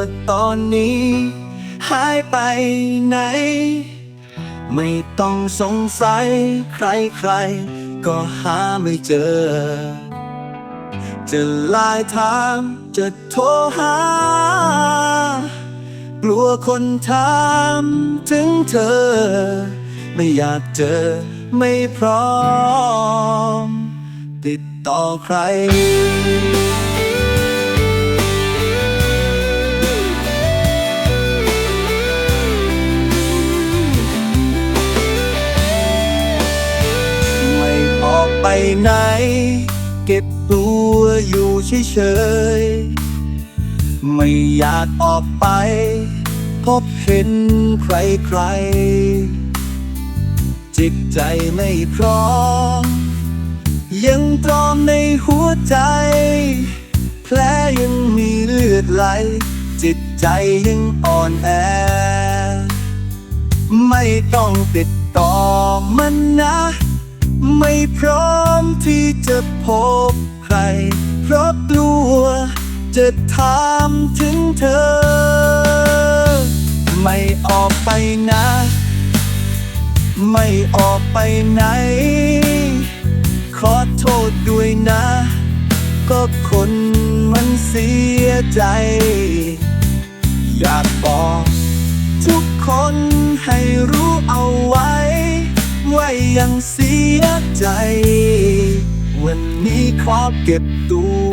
ว่าตอนนี้ หายไปไหน ไม่ต้องสงสัยใครใครๆก็หาไม่เจอ จะไลน์ถามจะโทรหา กลัวคนถามถึงเธอ ไม่อยากเจอไม่พร้อม ติดต่อใคร ไหน เก็บตัวอยู่เฉยๆ ไม่อยากออกไป พบเห็นใครใครๆ จิตใจไม่พร้อม ยังตรอมในหัวใจ แผลยังมีเลือดไหล จิตใจยังอ่อนแอ ไม่ต้องติดต่อมันนะ ไม่พร้อมที่จะพบใคร เพราะกลัว จะถามถึงเธอ ไม่ออกไปนะ ไม่ออกไปไหน ขอโทษด้วยนะ ก็คนมันเสียใจ อยากบอกทุกคนให้รู้เอาไว้ ว่ายังเสีย ใจ วันนี้ขอเก็บตัว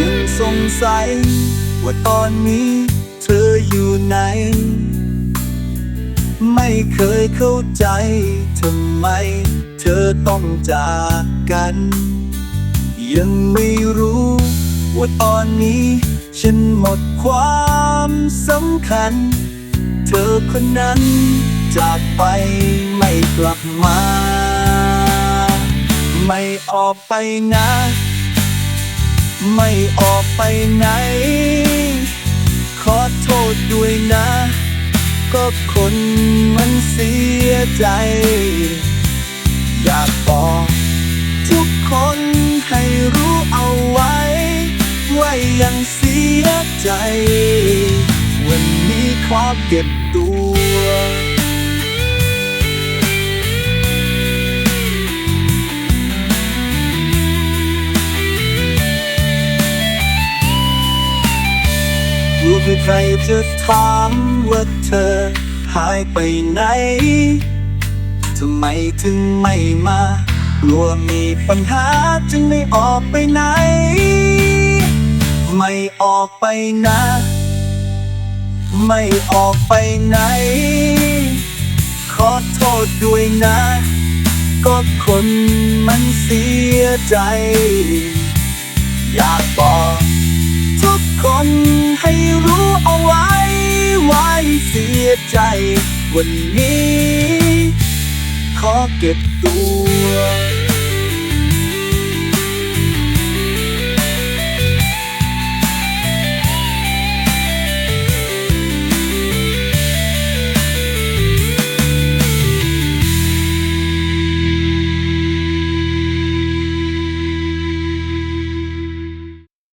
ยังสงสัย ว่าตอนนี้เธออยู่ไหน ไม่เคยเข้าใจทำไม เธอต้องจากกัน ยังไม่รู้ว่าตอนนี้ ฉันหมดความสำคัญ เธอคนนั้นจากไปไม่กลับมา ไม่ออกไปนะ ไม่ออกไปไหน ขอโทษด้วยนะ ก็คนมันเสียใจ อยากบอกทุกคน ใจ วันนี้ขอเก็บตัวรู้คือใครจะถามว่าเธอหายไปไหนทำไมถึงไม่มากลัวมีปัญหาจึงไม่ออกไปไหน ไม่ออกไปนะ ไม่ออกไปไหน ขอโทษด้วยนะ ก็คนมันเสียใจ อยากบอกทุกคนให้รู้เอาไว้ ไว่าเสียใจ วันนี้ ขอเก็บตัว